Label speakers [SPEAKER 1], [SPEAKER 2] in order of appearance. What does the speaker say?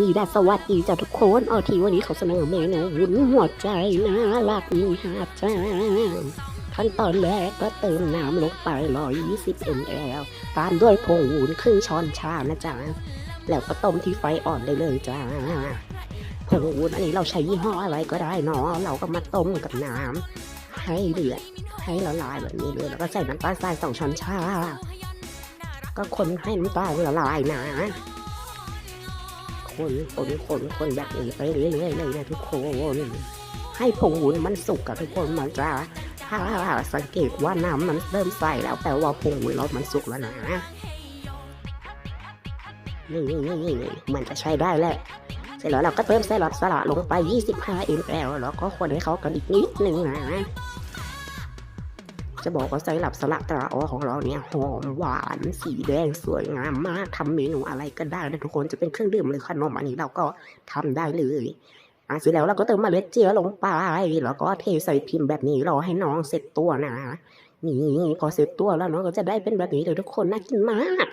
[SPEAKER 1] วีดัสวัสดีจ้าทุกคนเอทีวันนี้เขาเสนอเมนูวุ้นหัวใจนะรักมีหาจ้าขั้นตอนแรกก็เติมน้ำลงไป 120 ml ตามด้วยผงวุ้นครึ่งช้อนชานะจ๊ะ แล้วก็ต้มที่ไฟอ่อนได้เลยจ้าผงวุ้นอันนี้เราใช้ยี่ห้ออะไรก็ได้เนาะเราก็มาต้มกับน้ำให้เดือดให้ละลายแบบนี้เลยแล้วก็ใส่น้ำตาลทรายสองช้อนชา ก็คนให้น้ำตาลละลายนะ คนคนคนคนแบบนี้ไปเรื่อยๆเลยนะทุกคนให้ผงวุ้นมันสุกกับทุกคนมันจะถ้าสังเกตว่าน้ำมันเริ่มใสแล้วแปลว่าผงวุ้นเรามันสุกแล้วนะนี่นี่นี่นี่มันจะใช้ได้แหละเสร็จแล้วเราก็เติมไซรัปสละลงไป 25 ml แล้วก็คนให้เขากันอีกนิดหนึ่งนะ จะบอกว่าไซรัปสละตราออของเราเนี่ยหอมหวานสีแดงสวยงามมากทำเมนูอะไรก็ได้นะทุกคนจะเป็นเครื่องดื่มหรือขนมอันนี้เราก็ทำได้เลยอะเสร็จแล้วเราก็เติมเมล็ดเจียลงไป แล้วก็เทใส่พิมพ์แบบนี้รอให้น้องเสร็จตัวนะนี่พอเสร็จตัวแล้วน้องก็จะได้เป็นแบบนี้เลยทุกคนน่ากินมาก